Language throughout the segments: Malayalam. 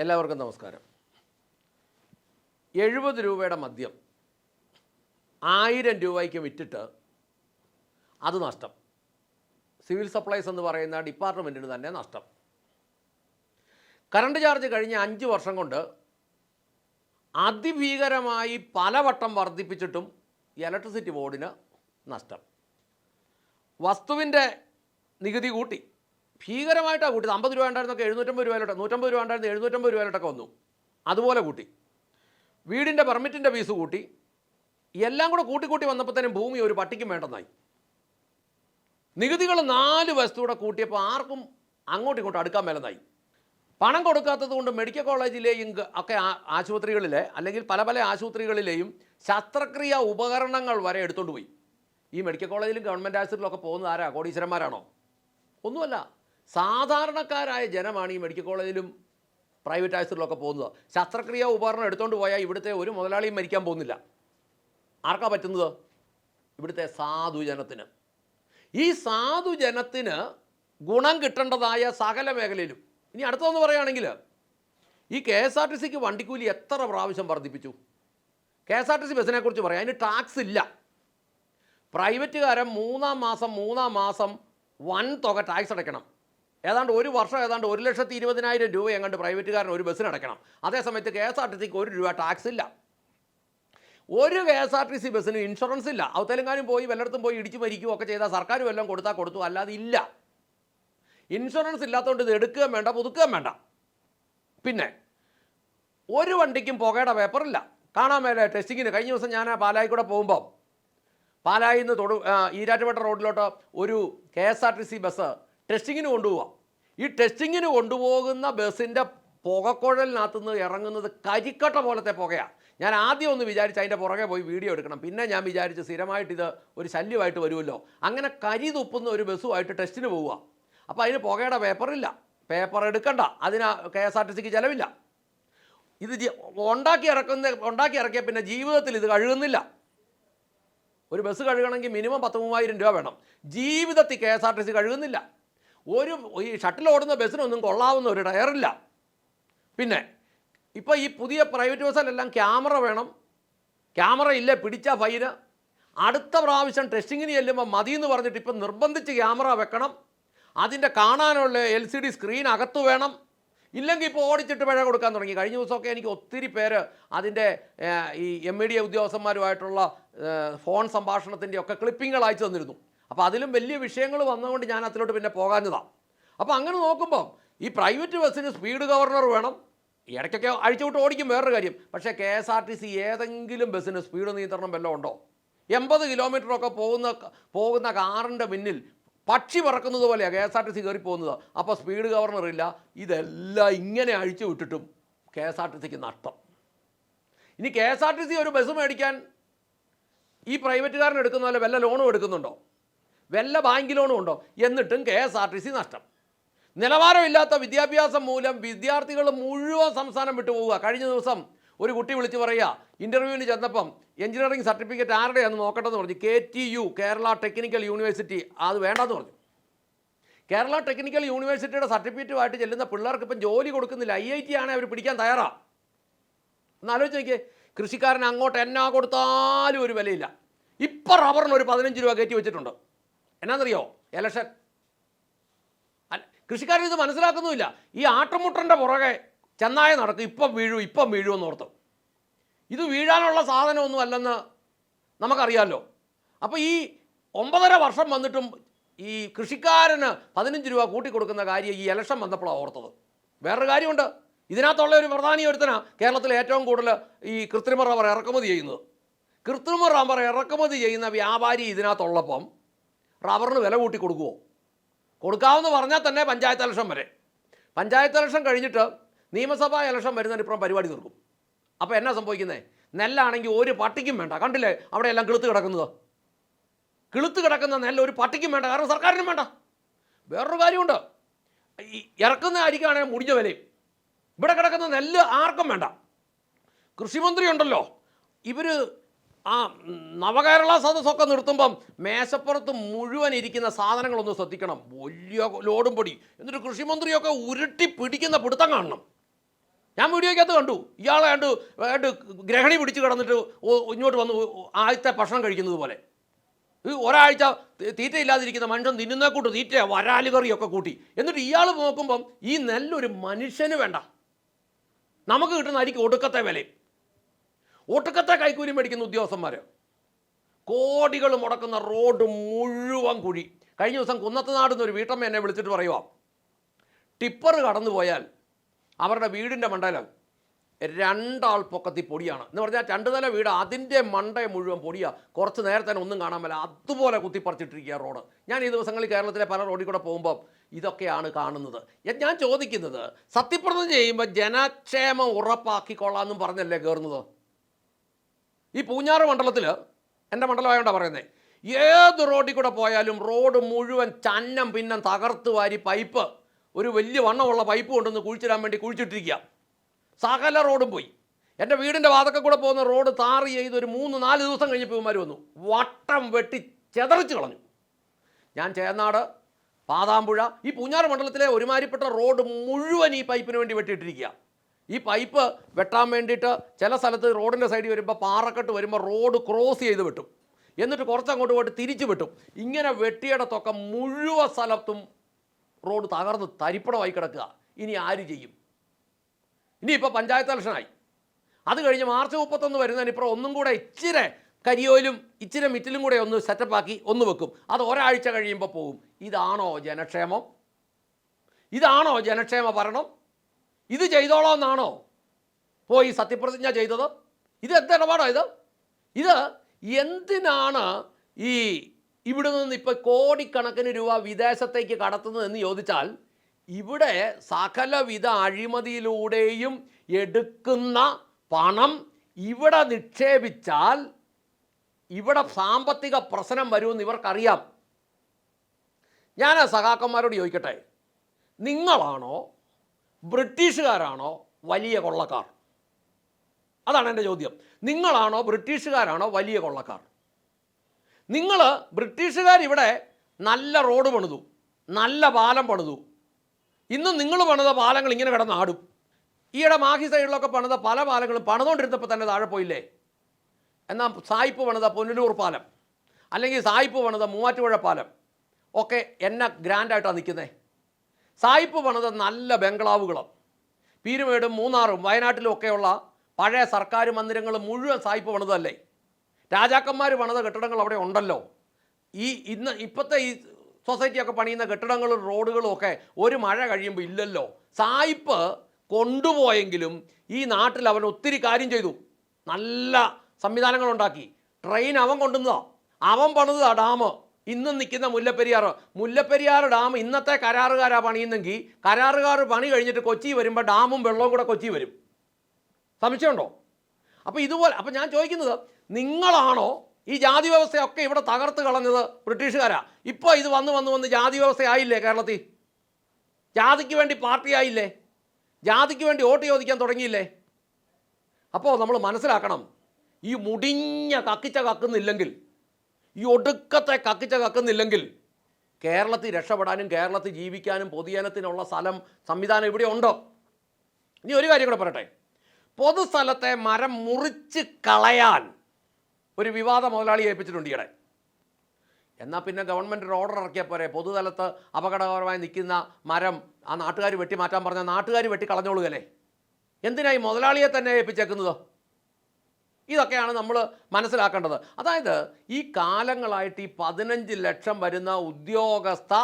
എല്ലാവർക്കും നമസ്കാരം. എഴുപത് രൂപയുടെ മദ്യം ആയിരം രൂപയ്ക്ക് വിറ്റിട്ട് അത് നഷ്ടം. സിവിൽ സപ്ലൈസ് എന്ന് പറയുന്ന ഡിപ്പാർട്ട്മെന്റിന് തന്നെ നഷ്ടം. കറണ്ട് ചാർജ് കഴിഞ്ഞ അഞ്ച് വർഷം കൊണ്ട് അതിഭീകരമായി പലവട്ടം വർദ്ധിപ്പിച്ചിട്ടും ഇലക്ട്രിസിറ്റി ബോർഡിന് നഷ്ടം. വസ്തുവിന്റെ നികുതി കൂട്ടി. ഭീകരമായിട്ടാണ് കൂട്ടിയത്. അമ്പത് രൂപ ഉണ്ടായിരുന്നൊക്കെ എഴുന്നൂറ്റമ്പത് രൂപയിലോട്ട് നൂറ്റമ്പത് രൂപ ഉണ്ടായിരുന്ന എഴുന്നൂറ്റമ്പത് രൂപയിലോട്ടൊക്കെ വന്നു. അതുപോലെ കൂട്ടി. വീടിന്റെ പെർമിറ്റിന്റെ ഫീസ് കൂട്ടി. എല്ലാം കൂടെ കൂട്ടി കൂട്ടി വന്നപ്പോഴത്തേനും ഭൂമി ഒരു പട്ടിക്കും വേണ്ടെന്നായി. നികുതികൾ നാല് വസ്തുവിടെ കൂട്ടിയപ്പോൾ ആർക്കും അങ്ങോട്ടും ഇങ്ങോട്ടും അടുക്കാൻ മേലെന്നായി. പണം കൊടുക്കാത്തത് കൊണ്ട് മെഡിക്കൽ കോളേജിലെയും ഒക്കെ ആശുപത്രികളിലെ അല്ലെങ്കിൽ പല പല ആശുപത്രികളിലെയും ശസ്ത്രക്രിയ ഉപകരണങ്ങൾ വരെ എടുത്തുകൊണ്ട് പോയി. ഈ മെഡിക്കൽ കോളേജിലും ഗവൺമെന്റ് ആശുപത്രിയിലൊക്കെ പോകുന്നത് ആരാ? കോടീശ്വരന്മാരാണോ? ഒന്നുമല്ല. സാധാരണക്കാരായ ജനമാണ് ഈ മെഡിക്കൽ കോളേജിലും പ്രൈവറ്റ് ആശുപത്രിയിലൊക്കെ പോകുന്നത്. ശസ്ത്രക്രിയ ഉപകരണം എടുത്തുകൊണ്ട് പോയാൽ ഇവിടുത്തെ ഒരു മുതലാളിയും മരിക്കാൻ പോകുന്നില്ല. ആർക്കാ പറ്റുന്നത്? ഇവിടുത്തെ സാധുജനത്തിന്. ഈ സാധുജനത്തിന് ഗുണം കിട്ടേണ്ടതായ സകല മേഖലയിലും. ഇനി അടുത്തതെന്ന് പറയുകയാണെങ്കിൽ ഈ കെ എസ് ആർ ടി സിക്ക് വണ്ടിക്കൂലി എത്ര പ്രാവശ്യം വർദ്ധിപ്പിച്ചു? K S R T C ബസ്സിനെ കുറിച്ച് പറയാം. അതിന് ടാക്സ് ഇല്ല. പ്രൈവറ്റുകാരൻ മൂന്നാം മാസം മൂന്നാം മാസം വൻ തുക ടാക്സ് അടയ്ക്കണം. ഏതാണ്ട് ഒരു വർഷം ഏതാണ്ട് ഒരു ലക്ഷത്തി ഇരുപതിനായിരം രൂപ എങ്ങാണ്ട് പ്രൈവറ്റുകാരൻ ഒരു ബസ്സിന് അടയ്ക്കണം. അതേസമയത്ത് കെ എസ് ആർ ടി സിക്ക് ഒരു രൂപ ടാക്സ് ഇല്ല ഒരു K S R T C ബസ്സിന് ഇൻഷുറൻസ് ഇല്ല. അവത്തെലങ്കാനും പോയി വല്ലയിടത്തും പോയി ഇടിച്ചു മരിക്കുകയോ ഒക്കെ ചെയ്താൽ സർക്കാർ വല്ലതും കൊടുത്താൽ കൊടുത്തു അല്ലാതെ ഇല്ല. ഇൻഷുറൻസ് ഇല്ലാത്തതുകൊണ്ട് ഇത് എടുക്കുകയും വേണ്ട പുതുക്കുകയും വേണ്ട. പിന്നെ ഒരു വണ്ടിക്കും പുകയുടെ പേപ്പറില്ല കാണാൻ മേലെ ടെസ്റ്റിങ്ങിന് കഴിഞ്ഞ ദിവസം ഞാൻ പാലായി കൂടെ പോകുമ്പോൾ പാലായിൽ നിന്ന് തൊടു ഈരാറ്റുപേട്ട റോഡിലോട്ട് ഒരു K S R T C bus ടെസ്റ്റിങ്ങിന് കൊണ്ടുപോവാം. ഈ ടെസ്റ്റിങ്ങിന് കൊണ്ടുപോകുന്ന ബസ്സിന്റെ പുകക്കുഴലിനകത്ത് നിന്ന് ഇറങ്ങുന്നത് കരിക്കട്ട പോലത്തെ പുകയാണ് ഞാൻ ആദ്യം ഒന്ന് വിചാരിച്ച് അതിന്റെ പുറകെ പോയി വീഡിയോ എടുക്കണം. പിന്നെ ഞാൻ വിചാരിച്ച് സ്ഥിരമായിട്ട് ഇത് ഒരു ശല്യമായിട്ട് വരുമല്ലോ. അങ്ങനെ കരി തുപ്പുന്ന ഒരു ബസ്സുമായിട്ട് ടെസ്റ്റിന് പോവുക അപ്പോൾ അതിന് പുകയുടെ പേപ്പറില്ല. പേപ്പർ എടുക്കണ്ട. അതിന് കെ എസ് ആർ ടി സിക്ക് ചിലവില്ല. ഇത് ഉണ്ടാക്കി ഇറക്കുന്ന ഉണ്ടാക്കി ഇറക്കിയ പിന്നെ ജീവിതത്തിൽ ഇത് കഴുകുന്നില്ല. ഒരു ബസ് കഴുകണമെങ്കിൽ മിനിമം പത്ത് മൂവായിരം രൂപ വേണം. ജീവിതത്തിൽ K S R T C കഴുകുന്നില്ല. ഒരു ഈ ഷട്ടിൽ ഓടുന്ന ബസ്സിനൊന്നും കൊള്ളാവുന്ന ഒരു ടയറില്ല. പിന്നെ ഇപ്പോൾ ഈ പുതിയ പ്രൈവറ്റ് ബസ്സിലെല്ലാം ക്യാമറ വേണം. ക്യാമറ ഇല്ല പിടിച്ച ഫൈന് അടുത്ത പ്രാവശ്യം ടെസ്റ്റിങ്ങിന് ചെല്ലുമ്പോൾ മതി എന്ന് പറഞ്ഞിട്ട് ഇപ്പം നിർബന്ധിച്ച് ക്യാമറ വെക്കണം. അതിന്റെ കാണാനുള്ള എൽ സി ഡി സ്ക്രീൻ അകത്ത് വേണം. ഇല്ലെങ്കിൽ ഇപ്പോൾ ഓടിച്ചിട്ട് പിഴ കൊടുക്കാൻ തുടങ്ങി. കഴിഞ്ഞ ദിവസമൊക്കെ എനിക്ക് ഒത്തിരി പേര് അതിന്റെ ഈ എം ഇ ഡി ഉദ്യോഗസ്ഥന്മാരുമായിട്ടുള്ള ഫോൺ സംഭാഷണത്തിന്റെ ഒക്കെ അയച്ചു തന്നിരുന്നു. അപ്പോൾ അതിലും വലിയ വിഷയങ്ങൾ വന്നതുകൊണ്ട് ഞാൻ അതിലോട്ട് പിന്നെ പോകാഞ്ഞതാണ് അപ്പോൾ അങ്ങനെ നോക്കുമ്പോൾ ഈ പ്രൈവറ്റ് ബസ്സിന് സ്പീഡ് ഗവർണർ വേണം. ഇടയ്ക്കൊക്കെ അഴിച്ചുവിട്ട് ഓടിക്കും വേറൊരു കാര്യം. പക്ഷേ K S R T C ഏതെങ്കിലും ബസ്സിന് സ്പീഡ് നിയന്ത്രണം വല്ലതും ഉണ്ടോ? എൺപത് കിലോമീറ്ററൊക്കെ പോകുന്ന പോകുന്ന കാറിന്റെ മുന്നിൽ പക്ഷി പറക്കുന്നത് പോലെയാണ് K S R T C കയറി പോകുന്നത്. അപ്പോൾ സ്പീഡ് ഗവർണർ ഇല്ല. ഇതെല്ലാം ഇങ്ങനെ അഴിച്ചു വിട്ടിട്ടും കെ എസ് ആർ ടി സിക്ക് നഷ്ടം. ഇനി K S R T C ഒരു ബസ് മേടിക്കാൻ ഈ പ്രൈവറ്റുകാരൻ എടുക്കുന്ന പോലെ വല്ല ലോണും എടുക്കുന്നുണ്ടോ? വല്ല ബാങ്ക് ലോണും ഉണ്ടോ? എന്നിട്ടും K S R T C നഷ്ടം. നിലവാരമില്ലാത്ത വിദ്യാഭ്യാസം മൂലം വിദ്യാർത്ഥികൾ മുഴുവൻ സംസ്ഥാനം വിട്ടു പോവുക. കഴിഞ്ഞ ദിവസം ഒരു കുട്ടി വിളിച്ച് പറയുക ഇന്റർവ്യൂവിന് ചെന്നപ്പം എഞ്ചിനീയറിംഗ് സർട്ടിഫിക്കറ്റ് ആരുടെയാണെന്ന് നോക്കട്ടെന്ന് പറഞ്ഞു. K T U Kerala technical university. അത് വേണ്ടെന്ന് പറഞ്ഞു. കേരള ടെക്നിക്കൽ യൂണിവേഴ്സിറ്റിയുടെ സർട്ടിഫിക്കറ്റുമായിട്ട് ചെല്ലുന്ന പിള്ളേർക്ക് ഇപ്പം ജോലി കൊടുക്കുന്നില്ല. ഐ ഐ ടി ആണ് അവർ പിടിക്കാൻ തയ്യാറാണ് ഒന്ന് ആലോചിച്ച് നോക്കിയേ. കൃഷിക്കാരൻ അങ്ങോട്ട് എന്നാ കൊടുത്താലും ഒരു വിലയില്ല. ഇപ്പം റബ്ബറിന് ഒരു പതിനഞ്ച് രൂപ കയറ്റി വെച്ചിട്ടുണ്ട്. എന്നാന്നറിയോ? എലക്ഷൻ കൃഷിക്കാരൻ ഇത് മനസ്സിലാക്കുന്നുമില്ല. ഈ ആട്ടുമുട്ടന്റെ പുറകെ ചെന്നായ നടക്കും. ഇപ്പം വീഴും ഇപ്പം വീഴുമെന്ന് ഓർത്തും ഇത് വീഴാനുള്ള സാധനമൊന്നും അല്ലെന്ന് നമുക്കറിയാമല്ലോ അപ്പോൾ ഈ ഒമ്പതര വർഷം വന്നിട്ടും ഈ കൃഷിക്കാരന് പതിനഞ്ച് രൂപ കൂട്ടിക്കൊടുക്കുന്ന കാര്യം ഈ ഇലക്ഷൻ വന്നപ്പോഴാണ് ഓർത്തത്. വേറൊരു കാര്യമുണ്ട്. ഇതിനകത്തുള്ള ഒരു പ്രധാനി ഒരുത്തനാണ് കേരളത്തിൽ ഏറ്റവും കൂടുതൽ ഈ കൃത്രിമ റബ്ബർ ഇറക്കുമതി ചെയ്യുന്നത്. കൃത്രിമ റബ്ബർ ഇറക്കുമതി ചെയ്യുന്ന വ്യാപാരി ഇതിനകത്തുള്ളപ്പം റബ്ബറിന് വില കൂട്ടി കൊടുക്കുമോ കൊടുക്കാമെന്ന് പറഞ്ഞാൽ തന്നെ പഞ്ചായത്ത് ഇലക്ഷൻ വരെ. പഞ്ചായത്ത് ഇലക്ഷൻ കഴിഞ്ഞിട്ട് നിയമസഭാ ഇലക്ഷൻ വരുന്നതിന് ഇപ്പം പരിപാടി തീർക്കും. അപ്പോൾ എന്നാ സംഭവിക്കുന്നത് നെല്ലാണെങ്കിൽ ഒരു പട്ടിക്കും വേണ്ട. കണ്ടില്ലേ? അവിടെ എല്ലാം കിളുത്ത് കിടക്കുന്നത്. കിളുത്ത് കിടക്കുന്ന നെല്ല് ഒരു പട്ടിക്കും വേണ്ട. കാരണം സർക്കാരിനും വേണ്ട. വേറൊരു കാര്യമുണ്ട്. ഇറക്കുന്ന അരിക്കാണെങ്കിൽ മുടിഞ്ഞ വിലയും. ഇവിടെ കിടക്കുന്ന നെല്ല് ആർക്കും വേണ്ട. കൃഷിമന്ത്രി ഉണ്ടല്ലോ ഇവർ ആ നവകേരള സദസ്സൊക്കെ നിർത്തുമ്പം മേശപ്പുറത്ത് മുഴുവൻ ഇരിക്കുന്ന സാധനങ്ങളൊന്ന് ശ്രദ്ധിക്കണം. വലിയ ലോഡും പൊടി. എന്നിട്ട് കൃഷിമന്ത്രിയൊക്കെ ഉരുട്ടി പിടിക്കുന്ന പിടുത്തം കാണണം. ഞാൻ വീഡിയോയ്ക്കകത്ത് കണ്ടു. ഇയാളെ കണ്ട് വേണ്ട ഗ്രഹണി പിടിച്ച് കിടന്നിട്ട് ഇങ്ങോട്ട് വന്ന് ആദ്യത്തെ ഭക്ഷണം കഴിക്കുന്നത് പോലെ. ഒരാഴ്ച തീറ്റയില്ലാതിരിക്കുന്ന മനുഷ്യൻ തിന്നുന്ന കൂട്ട് തീറ്റ വരാൽ കറിയൊക്കെ കൂട്ടി. എന്നിട്ട് ഇയാൾ നോക്കുമ്പം ഈ നെല്ലൊരു മനുഷ്യന് വേണ്ട. നമുക്ക് കിട്ടുന്ന അരിക്ക് ഒടുക്കത്തെ വിലയും. ഒടുക്കത്തെ കൈക്കൂലി മേടിക്കുന്ന ഉദ്യോഗസ്ഥന്മാർ കോടികൾ മുടക്കുന്ന റോഡ് മുഴുവൻ കുഴി. കഴിഞ്ഞ ദിവസം കുന്നത്തുനാട് ഒരു വീട്ടമ്മ എന്നെ വിളിച്ചിട്ട് പറയുക ടിപ്പർ കടന്നു പോയാൽ അവരുടെ വീടിന്റെ മണ്ടയിൽ രണ്ടാൾ പൊക്കത്തി പൊടിയാണ്. എന്ന് പറഞ്ഞാൽ രണ്ട് നില വീട് അതിന്റെ മണ്ടയെ മുഴുവൻ പൊടിയാണ് കുറച്ച് നേരത്തെ ഒന്നും കാണാൻ പറ്റില്ല അതുപോലെ കുത്തിപ്പറിച്ചിട്ടിരിക്കുക റോഡ്. ഞാൻ ഈ ദിവസങ്ങളിൽ കേരളത്തിലെ പല റോഡിൽ കൂടെ പോകുമ്പോൾ ഇതൊക്കെയാണ് കാണുന്നത്. ഞാൻ ചോദിക്കുന്നത് സത്യപ്രതിജ്ഞ ചെയ്യുമ്പോൾ ജനക്ഷേമം ഉറപ്പാക്കിക്കൊള്ളാമെന്നും പറഞ്ഞല്ലേ കയറുന്നത് ഈ പൂഞ്ഞാറ് മണ്ഡലത്തിൽ എന്റെ മണ്ഡലമായോണ്ടാണ് പറയുന്നത് ഏത് റോഡിൽ കൂടെ പോയാലും റോഡ് മുഴുവൻ ചന്നം പിന്നം തകർത്ത് വാരി പൈപ്പ് ഒരു വലിയ വണ്ണമുള്ള പൈപ്പ് കൊണ്ടുവന്ന് കുഴിച്ചിടാൻ വേണ്ടി കുഴിച്ചിട്ടിരിക്കുക സകല റോഡും പോയി. എന്റെ വീടിന്റെ വാതൊക്കെ കൂടെ പോകുന്ന റോഡ് താറ് ചെയ്ത് ഒരു മൂന്ന് നാല് ദിവസം കഴിഞ്ഞപ്പോൾ ഇവന്മാർ വന്നു. വട്ടം വെട്ടി ചെതറിച്ച് കളഞ്ഞു. ഞാൻ ചേന്നാട് പാതാമ്പുഴ ഈ പൂഞ്ഞാറ് മണ്ഡലത്തിലെ ഒരുമാതിരിപ്പെട്ട റോഡ് മുഴുവൻ ഈ പൈപ്പിന് വേണ്ടി വെട്ടിയിട്ടിരിക്കുക ഈ പൈപ്പ് വെട്ടാൻ വേണ്ടിയിട്ട് ചില സ്ഥലത്ത് റോഡിന്റെ സൈഡിൽ വരുമ്പോൾ പാറക്കെട്ട് വരുമ്പോൾ റോഡ് ക്രോസ് ചെയ്ത് വെട്ടും. എന്നിട്ട് കുറച്ചങ്ങോട്ട് പോയിട്ട് തിരിച്ചു വെട്ടും. ഇങ്ങനെ വെട്ടിയിടത്തൊക്കെ മുഴുവൻ സ്ഥലത്തും റോഡ് തകർന്ന് തരിപ്പടമായി കിടക്കുക. ഇനി ആര് ചെയ്യും? ഇനിയിപ്പോൾ പഞ്ചായത്ത് ഇലക്ഷനായി. അത് കഴിഞ്ഞ് മാർച്ച് മുപ്പത്തൊന്ന് വരുന്നതിന് ഇപ്പോൾ ഒന്നും കൂടെ ഇച്ചിരി കരിയോയിലും ഇച്ചിരി മിറ്റിലും കൂടെ ഒന്ന് സെറ്റപ്പാക്കി ഒന്ന് വെക്കും. അത് ഒരാഴ്ച കഴിയുമ്പോൾ പോകും. ഇതാണോ ജനക്ഷേമം? ഇതാണോ ജനക്ഷേമ ഭരണം? ഇത് ചെയ്തോളോ എന്നാണോ പോയി സത്യപ്രതിജ്ഞ ചെയ്തത്? ഇത് എന്ത് ഇടപാടാണ് ഇത്? ഇത് എന്തിനാണ് ഈ ഇവിടെ നിന്ന് ഇപ്പോൾ കോടിക്കണക്കിന് രൂപ വിദേശത്തേക്ക് കടത്തുന്നത് എന്ന് ചോദിച്ചാൽ ഇവിടെ സകലവിധ അഴിമതിയിലൂടെയും എടുക്കുന്ന പണം ഇവിടെ നിക്ഷേപിച്ചാൽ ഇവിടെ സാമ്പത്തിക പ്രശ്നം വരുമെന്ന് ഇവർക്കറിയാം. ഞാൻ സഹാക്കന്മാരോട് ചോദിക്കട്ടെ? നിങ്ങളാണോ ബ്രിട്ടീഷുകാരാണോ വലിയ കൊള്ളക്കാർ? അതാണ് എന്റെ ചോദ്യം. നിങ്ങളാണോ ബ്രിട്ടീഷുകാരാണോ വലിയ കൊള്ളക്കാർ? നിങ്ങൾ ബ്രിട്ടീഷുകാർ ഇവിടെ നല്ല റോഡ് പണിതു നല്ല പാലം പണിതു. ഇന്നും നിങ്ങൾ പണിത പാലങ്ങൾ ഇങ്ങനെ കിടന്ന് ആടും. ഈയിടെ മാഹി സൈഡിലൊക്കെ പണിത പല പാലങ്ങളും പണിതുകൊണ്ടിരുന്നപ്പോൾ തന്നെ താഴെ പോയില്ലേ? എന്നാൽ സായിപ്പ് പണിത പൊന്നലൂർ പാലം അല്ലെങ്കിൽ സായിപ്പ് പണിത മൂവാറ്റുപുഴ പാലം ഒക്കെ എന്നെ ഗ്രാൻഡായിട്ടാണ് നിൽക്കുന്നത് സായിപ്പ് പണിത നല്ല ബംഗ്ലാവുകളും പീരുമേടും മൂന്നാറും വയനാട്ടിലും ഒക്കെയുള്ള പഴയ സർക്കാർ മന്ദിരങ്ങൾ മുഴുവൻ സായിപ്പ് പണിതല്ലേ രാജാക്കന്മാർ പണിത കെട്ടിടങ്ങൾ അവിടെ ഉണ്ടല്ലോ. ഈ ഇന്ന് ഇപ്പോഴത്തെ ഈ സൊസൈറ്റിയൊക്കെ പണിയുന്ന കെട്ടിടങ്ങളും റോഡുകളും ഒക്കെ ഒരു മഴ കഴിയുമ്പോൾ ഇല്ലല്ലോ. സായിപ്പ് കൊണ്ടുപോയെങ്കിലും ഈ നാട്ടിൽ അവൻ ഒത്തിരി കാര്യം ചെയ്തു. നല്ല സംവിധാനങ്ങളുണ്ടാക്കി. ട്രെയിൻ അവൻ കൊണ്ടുവന്നതാണ് അവൻ പണിതാ ഡാം. ഇന്നും നിൽക്കുന്ന മുല്ലപ്പെരിയാർ മുല്ലപ്പെരിയാർ ഡാം ഇന്നത്തെ കരാറുകാരാ പണിയുന്നെങ്കിൽ കരാറുകാർ പണി കഴിഞ്ഞിട്ട് കൊച്ചി വരുമ്പോൾ ഡാമും വെള്ളവും കൂടെ കൊച്ചി വരും. സംശയമുണ്ടോ? അപ്പോൾ ഇതുപോലെ അപ്പോൾ ഞാൻ ചോദിക്കുന്നത് നിങ്ങളാണോ ഈ ജാതി വ്യവസ്ഥയൊക്കെ ഇവിടെ തകർത്ത് കളഞ്ഞത് ബ്രിട്ടീഷുകാരാ? ഇപ്പോൾ ഇത് വന്ന് വന്ന് വന്ന് ജാതി വ്യവസ്ഥയായില്ലേ കേരളത്തിൽ? ജാതിക്ക് വേണ്ടി പാർട്ടി ആയില്ലേ? ജാതിക്ക് വേണ്ടി വോട്ട് ചോദിക്കാൻ തുടങ്ങിയില്ലേ? അപ്പോൾ നമ്മൾ മനസ്സിലാക്കണം ഈ മുടിഞ്ഞ കക്കിച്ച കക്കുന്നില്ലെങ്കിൽ ഈ ഒടുക്കത്തെ കക്കിച്ച കക്കുന്നില്ലെങ്കിൽ കേരളത്തിൽ രക്ഷപ്പെടാനും കേരളത്തിൽ ജീവിക്കാനും പൊതുജനത്തിനുള്ള സ്ഥലം സംവിധാനം ഇവിടെ ഉണ്ടോ? ഇനി ഒരു കാര്യം കൂടെ പറയട്ടെ. പൊതുസ്ഥലത്തെ മരം മുറിച്ച് കളയാൻ ഒരു വിവാദ മുതലാളി ഏൽപ്പിച്ചിട്ടുണ്ട് ഈയിടെ. എന്നാൽ പിന്നെ ഗവൺമെന്റ് ഒരു ഓർഡർ ഇറക്കിയ പോരെ? പൊതുതലത്ത് അപകടകരമായി നിൽക്കുന്ന മരം ആ നാട്ടുകാർ വെട്ടി മാറ്റാൻ പറഞ്ഞാൽ നാട്ടുകാർ വെട്ടി കളഞ്ഞോളുകയല്ലേ എന്തിനായി മുതലാളിയെ തന്നെ ഏൽപ്പിച്ചേക്കുന്നത്? ഇതൊക്കെയാണ് നമ്മൾ മനസ്സിലാക്കേണ്ടത്. അതായത് ഈ കാലങ്ങളായിട്ട് ഈ പതിനഞ്ച് ലക്ഷം വരുന്ന ഉദ്യോഗസ്ഥ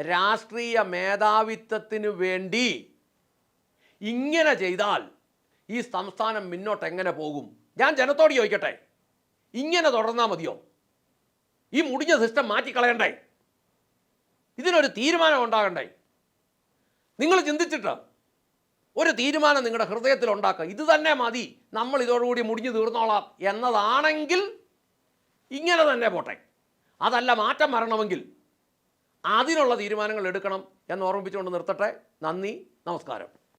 രാഷ്ട്രീയ മേധാവിത്വത്തിന് വേണ്ടി ഇങ്ങനെ ചെയ്താൽ ഈ സംസ്ഥാനം മുന്നോട്ട് എങ്ങനെ പോകും? ഞാൻ ജനത്തോട് ചോദിക്കട്ടെ. ഇങ്ങനെ തുടർന്നാൽ മതിയോ? ഈ മുടിഞ്ഞ സിസ്റ്റം മാറ്റിക്കളയണ്ടേ? ഇതിനൊരു തീരുമാനം ഉണ്ടാകണ്ടേ? നിങ്ങൾ ചിന്തിച്ചിട്ട് ഒരു തീരുമാനം നിങ്ങളുടെ ഹൃദയത്തിൽ ഉണ്ടാക്കുക. ഇത് തന്നെ മതി. നമ്മൾ ഇതോടുകൂടി മുടിഞ്ഞു തീർന്നോളാം എന്നതാണെങ്കിൽ ഇങ്ങനെ തന്നെ പോട്ടെ. അതല്ല മാറ്റം വരണമെങ്കിൽ അതിനുള്ള തീരുമാനങ്ങൾ എടുക്കണം എന്ന് ഓർമ്മിപ്പിച്ചുകൊണ്ട് നിർത്തട്ടെ. നന്ദി. നമസ്കാരം.